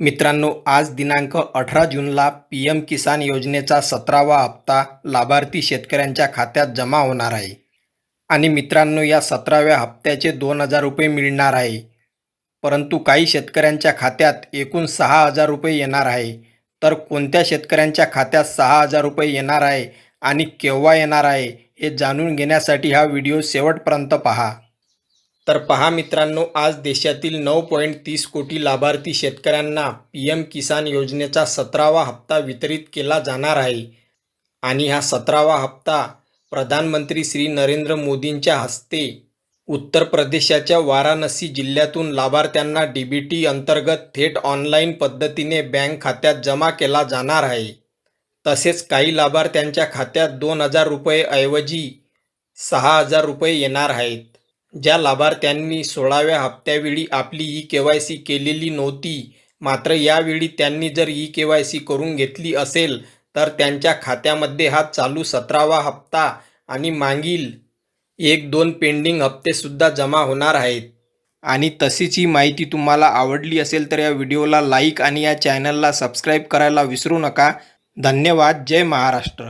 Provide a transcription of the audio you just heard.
मित्रांनो आज दिनांक अठरा जूनला पी एम किसान योजनेचा सतरावा हप्ता लाभार्थी शेतकऱ्यांच्या खात्यात जमा होणार आहे. आणि मित्रांनो या सतराव्या हप्त्याचे दोन हजार रुपये मिळणार आहे. परंतु काही शेतकऱ्यांच्या खात्यात एकूण सहा हजार रुपये येणार आहे. तर कोणत्या शेतकऱ्यांच्या खात्यात सहा हजार रुपये येणार आहे आणि केव्हा येणार आहे हे जाणून घेण्यासाठी हा व्हिडिओ शेवटपर्यंत पहा. तर पहा मित्रांनो आज देशातील नऊ पॉईंट तीस कोटी लाभार्थी शेतकऱ्यांना पी एम किसान योजनेचा सतरावा हप्ता वितरित केला जाणार आहे. आणि हा सतरावा हप्ता प्रधानमंत्री श्री नरेंद्र मोदींच्या हस्ते उत्तर प्रदेशाच्या वाराणसी जिल्ह्यातून लाभार्थ्यांना डी बी टी अंतर्गत थेट ऑनलाईन पद्धतीने बँक खात्यात जमा केला जाणार आहे. तसेच काही लाभार्थ्यांच्या खात्यात दोन हजार रुपयेऐवजी सहा हजार रुपये येणार आहेत. ज्या लाभार्थ्यांनी सोळाव्या हप्त्यावेळी आपली ई के वाय सी केलेली नव्हती मात्र यावेळी त्यांनी जर ई के वाय सी करून घेतली असेल तर त्यांच्या खात्यामध्ये हा चालू सतरावा हप्ता आणि मागील एक दोन पेंडिंग हप्तेसुद्धा जमा होणार आहेत. आणि तशीच ही माहिती तुम्हाला आवडली असेल तर या व्हिडिओला लाईक आणि या चॅनलला सबस्क्राईब करायला विसरू नका. धन्यवाद. जय महाराष्ट्र.